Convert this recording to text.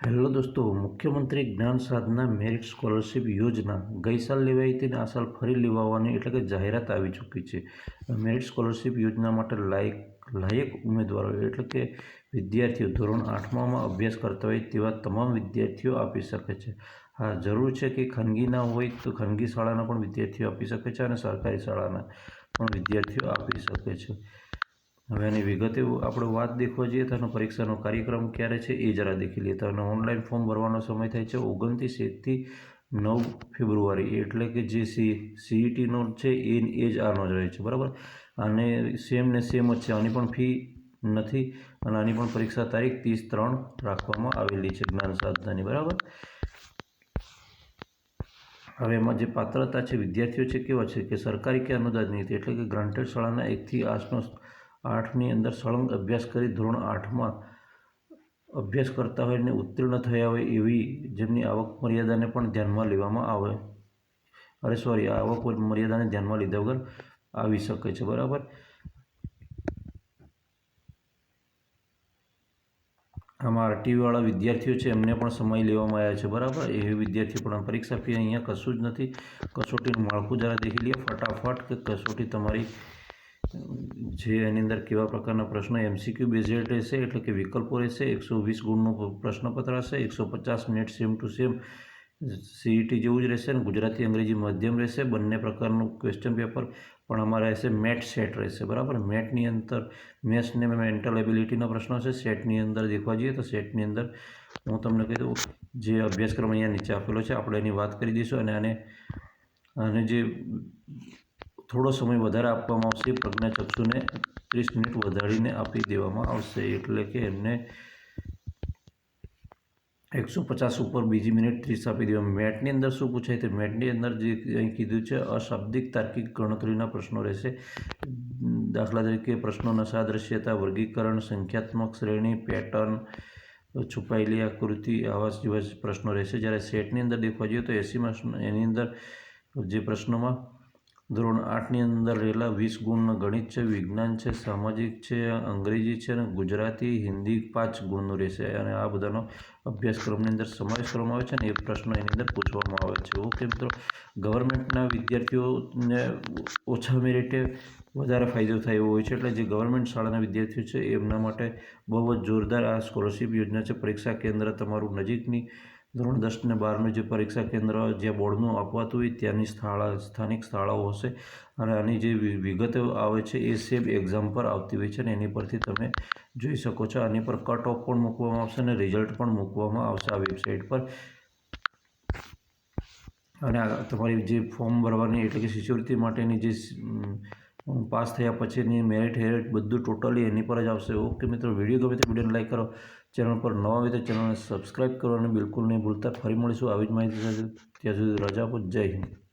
Hello દોસ્તો, મુખ્યમંત્રી જ્ઞાન સાધના મેરિટ સ્કોલરશિપ યોજના ગઈ સાલ લેવાઈ હતી અને આ સાલ ફરી લેવાવાની એટલે કે જાહેરાત આવી ચૂકી છે. મેરિટ સ્કોલરશિપ યોજના માટે લાયક લાયક ઉમેદવારો એટલે કે વિદ્યાર્થીઓ ધોરણ આઠમામાં અભ્યાસ કરતા હોય તેવા તમામ વિદ્યાર્થીઓ આપી શકે છે. હા, જરૂર છે કે ખાનગી ના હોય તો ખાનગી શાળાના પણ વિદ્યાર્થીઓ આપી શકે છે અને સરકારી શાળાના પણ વિદ્યાર્થીઓ આપી શકે છે. હવે એની વિગતે આપણે વાત દેખવા જઈએ તો એનો પરીક્ષાનો કાર્યક્રમ ક્યારે છે એ જરા દેખી લઈએ. તો ઓનલાઈન ફોર્મ ભરવાનો સમય થાય છે ઓગણત્રીસ એકથી નવ ફેબ્રુઆરી. એટલે કે જે સી, સીઈટીનો છે એ એ જ આનો જ રહે છે. બરાબર? અને સેમ ને સેમ જ છે. આની પણ ફી નથી અને આની પણ પરીક્ષા તારીખ ત્રીસ ત્રણ રાખવામાં આવેલી છે જ્ઞાન સાધનાની. બરાબર? હવે એમાં જે પાત્રતા છે વિદ્યાર્થીઓ છે કેવા છે? કે સરકારી કે અનુદાનિત? એટલે કે ગ્રાન્ટેડ શાળાના એકથી આઠનો આઠની અંદર સળંગ અભ્યાસ કરી ધોરણ આઠમાં અભ્યાસ કરતા હોય અને ઉત્તીર્ણ થયા હોય એવી જેમની આવક મર્યાદાને પણ ધ્યાનમાં લેવામાં આવે. અરે સોરી આવક મર્યાદાને ધ્યાનમાં લીધા વગર આવી શકે છે, બરાબર? આમાં આરટીવાળા વિદ્યાર્થીઓ છે, એમને પણ સમય લેવામાં આવ્યા છે, બરાબર? એવી વિદ્યાર્થીઓ પણ પરીક્ષા ફી અહીંયા કશું જ નથી. કસોટીનું માળખું જરા દેખી લઈએ ફટાફટ કે કસોટી તમારી જે એની અંદર કેવા પ્રકારના પ્રશ્નો એમસીક્યુ બેઝેડ રહેશે, એટલે કે વિકલ્પો રહેશે, એકસો વીસ ગુણનું પ્રશ્નપત્ર હશે, એકસો પચાસ minute same to same CET જેવું જ રહેશે અને ગુજરાતી, અંગ્રેજી માધ્યમ રહેશે, બંને પ્રકારનું ક્વેશ્ચન પેપર પણ અમારે રહેશે મેટ સેટ રહેશે, બરાબર? મેટની અંદર મેથ્સને મેન્ટલ એબિલિટીના પ્રશ્નો છે સેટની અંદર દેખવા જઈએ તો સેટની અંદર હું તમને કહી દઉં, જે અભ્યાસક્રમ અહીંયા નીચે આપેલો છે, આપણે એની વાત કરી દઈશું અને આને, અને જે થોડો સમય વધારે આપવામાં આવશે. પ્રજ્ઞાચક્ષુને ત્રીસ મિનિટ વધારીને આપી દેવામાં આવશે. એટલે કે એમને એકસો પચાસ ઉપર બીજી મિનિટ ત્રીસ આપી દેવા મેટની અંદર શું પૂછાય તે મેટની અંદર જે અહીં કીધું છે, અશાબ્દિક તાર્કિક ગણતરીના પ્રશ્નો રહેશે. દાખલા તરીકે પ્રશ્નોના સાદૃશ્યતા વર્ગીકરણ, સંખ્યાત્મક શ્રેણી, પેટર્ન, છુપાયેલી આકૃતિ આવા જેવા પ્રશ્નો રહેશે. જ્યારે સેટની અંદર દેખવા જઈએ તો એસીમાં એની અંદર જે પ્રશ્નોમાં ધોરણ આઠની અંદર રહેલા વીસ ગુણના ગણિત છે, વિજ્ઞાન છે, સામાજિક છે, અંગ્રેજી છે અને ગુજરાતી, હિન્દી પાંચ ગુણનું રહેશે. અને આ બધાનો અભ્યાસક્રમની અંદર સમાવેશ કરવામાં આવે છે અને એ પ્રશ્ન એની અંદર પૂછવામાં આવે છે. ઓકે મિત્રો, ગવર્મેન્ટના વિદ્યાર્થીઓને ઓછા મેરિટે વધારે ફાયદો થાય એવો હોય છે. એટલે જે ગવર્મેન્ટ શાળાના વિદ્યાર્થીઓ છે, એમના માટે બહુ જ જોરદાર આ સ્કોલરશિપ યોજના છે. પરીક્ષા કેન્દ્ર તમારું નજીકની ધોરણ દસ અને બારનું જે પરીક્ષા કેન્દ્ર જે બોર્ડનું આપવાતું હોય ત્યાંની સ્થાળા, સ્થાનિક શાળાઓ હશે અને આની જે વિગતો આવે છે એ સેમ એક્ઝામ પર આવતી હોય છે અને એની પરથી તમે જોઈ શકો છો. આની પર કટ ઓફ પણ મૂકવામાં આવશે અને રિઝલ્ટ પણ મૂકવામાં આવશે આ વેબસાઇટ પર. અને તમારી જે ફોર્મ ભરવાની એટલે કે શિષ્યવૃત્તિ માટેની જે પાસ થયા પછીની મેરિટ હેરિટ બધું ટોટલી એની પર જ આવશે. ઓકે મિત્રો, વીડિયો ગમે તો વિડીયોને લાઈક કરો. ચેનલ પર નવા હોય તો ચેનલને સબસ્ક્રાઈબ કરવાનું બિલકુલ નહીં ભૂલતા. ફરી મળીશું. આવી જ માહિતી સાથે. ત્યાં સુધી રજા આપો. જય હિન્દ.